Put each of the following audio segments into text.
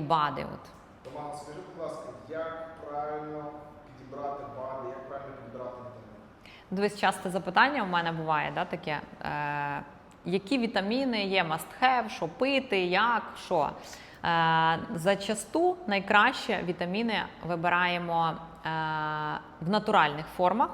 бади. От. Роман, скажи, будь ласка, як правильно підібрати БАДи, як правильно підібрати вітаміни? Дивись, часте запитання у мене буває, да, таке. Е, які вітаміни є must have, що пити, як, що. Е, зачасту найкраще вітаміни вибираємо е, в натуральних формах.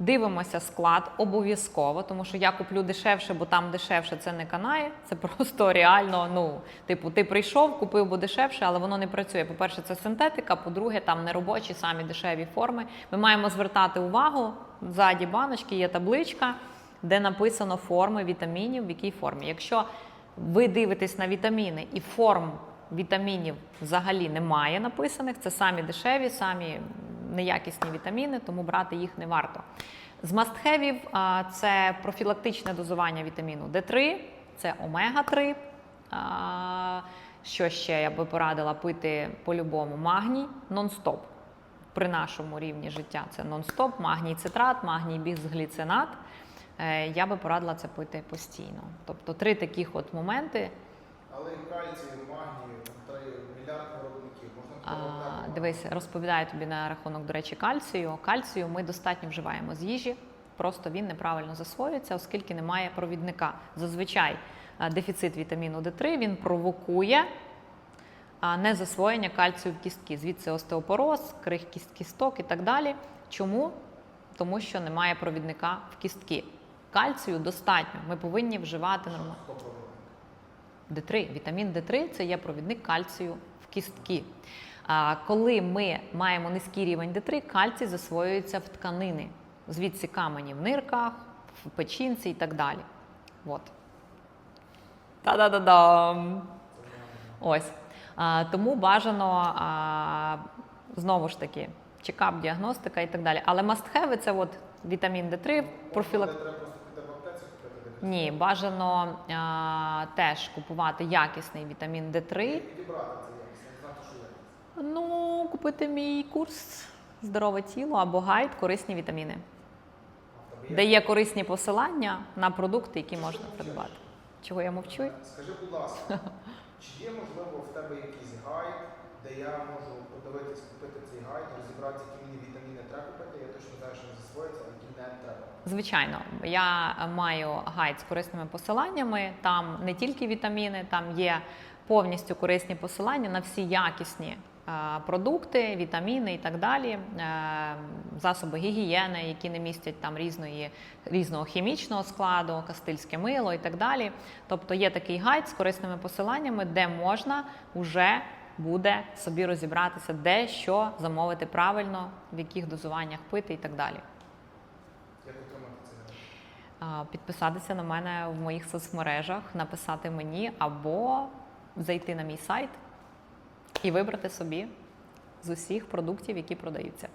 Дивимося склад обов'язково, тому що я куплю дешевше, бо там дешевше це не канає. Це просто реально. Ну, типу, ти прийшов, купив бо дешевше, але воно не працює. По-перше, це синтетика. По-друге, там не робочі самі дешеві форми. Ми маємо звертати увагу. Ззаді баночки є табличка, де написано форми вітамінів, в якій формі. Якщо ви дивитесь на вітаміни і форм вітамінів взагалі немає написаних, це самі дешеві, самі неякісні вітаміни, тому брати їх не варто. З мастхевів це профілактичне дозування вітаміну D3, це омега-3. Що ще я би порадила пити по-любому магній нон-стоп. При нашому рівні життя це нон-стоп, магній цитрат, магній бізгліцинат. Е, Я би порадила це пити постійно. Тобто три таких от моменти. Але і кальцій, і магній, мільярд виробників. Можна А, підібрати дивись, розповідаю тобі на рахунок, до речі, кальцію. Кальцію ми достатньо вживаємо з їжі, просто він неправильно засвоюється, оскільки немає провідника. Зазвичай дефіцит вітаміну D3 він провокує незасвоєння кальцію в кістки. Звідси остеопороз, крихкість кісток і так далі. Чому? Тому що немає провідника в кістки. Кальцію достатньо. Ми повинні вживати нормально. Д3, вітамін Д3 це є провідник кальцію в кістки. Коли ми маємо низький рівень Д3, кальцій засвоюється в тканини, звідси камені в нирках, в печінці і так далі. От. Та-да-да-дам! Ось. А, тому бажано а, знову ж таки чекап, діагностика і так далі. Але must-have – це от вітамін Д3, профілак... Може, треба просто піти в аптеці купити десь? Ні, бажано а, теж купувати якісний вітамін Д3. Підібрати це якось, не знати, що якість. Ну, купити мій курс Здорове тіло або гайд корисні вітаміни, де є корисні посилання на продукти, які можна придбати. Чого я мовчу? Скажи, будь ласка, чи є можливо в тебе якийсь гайд, де я можу подивитись, купити цей гайд, розібратися, які мені вітаміни треба купити, я точно знаю, що не засвоїться, а які не треба. Звичайно, я маю гайд з корисними посиланнями. Там не тільки вітаміни, там є повністю корисні посилання на всі якісні продукти, вітаміни і так далі, е, засоби гігієни, які не містять там різної, різного хімічного складу, кастильське мило і так далі. Тобто є такий гайд з корисними посиланнями, де можна вже буде собі розібратися, де що замовити правильно, в яких дозуваннях пити і так далі. Підписатися на мене в моїх соцмережах, написати мені або зайти на мій сайт і вибрати собі з усіх продуктів, які продаються.